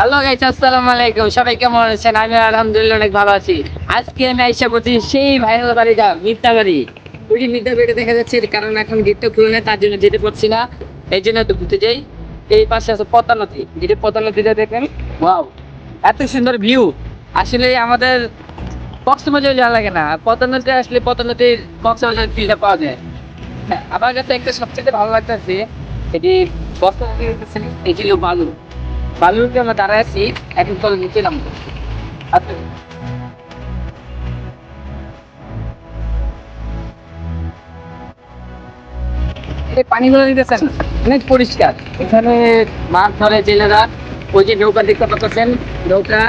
Hello guys আসসালামু আলাইকুম। সবাই কেমন আছেন? আমি আলহামদুলিল্লাহ অনেক ভালো আছি। আজকে আমি আইসা করছি সেই ভাইয়ের বাড়িটা মিথ্যা বাড়ি ওই মিথ্যা বাড়িটা দেখা যাচ্ছে কারণ এখন গেটটা খুলে নেই তার জন্য যেতে পারছি না। এই জন্য তো ঘুরতে যাই। এই পাশে আছে পদ্মা নদী যেটা পদ্মা নদীটা দেখেন ওয়াও এত সুন্দর ভিউ আসলে আমাদের কক্সবাজার যাওয়া লাগে না। পদ্মা নদীতে আসলে পদ্মা নদীর কক্সবাজার ফিলটা পাওয়া যায়। হ্যাঁ, আমার কাছে একটা সবচেয়ে ভালো লাগতেছে এটি নদী এই ছিল বালু। বালুতে আমরা দাঁড়ায় আছি, এখন তলে নিচে নামবো। আচ্ছা। পানিগুলো অনেক পরিষ্কার। এখানে মাছ ধরে জেলেরা, ওই যে নৌকা দেখতে পাচ্ছেন, নৌকা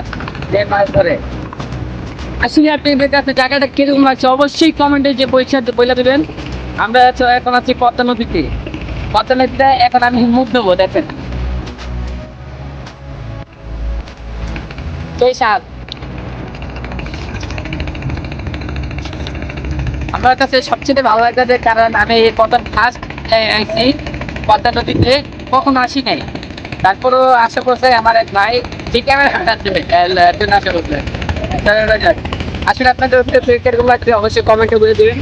দিয়ে মাছ ধরে। আসলে আপনাদের কাছে কীরকম লাগছে, অবশ্যই কমেন্টে যে পয়সা বলে দেবেন। আমরা এখন আছি পদ্মা নদীতে। পদ্মা নদীতে এখন আমি মুখ দেবো দেখেন। আমার কাছে সবচেয়ে ভালো লাগছে কারণ আমি প্রথম ফার্স্ট আইসি পদ্মা নদীতে, কখনো আসি নাই তারপরেও আশা করছে আমার এক ভাই ক্যামেরা আসলে আপনাদের লাগছে অবশ্যই কমেন্টে বলে দেবেন।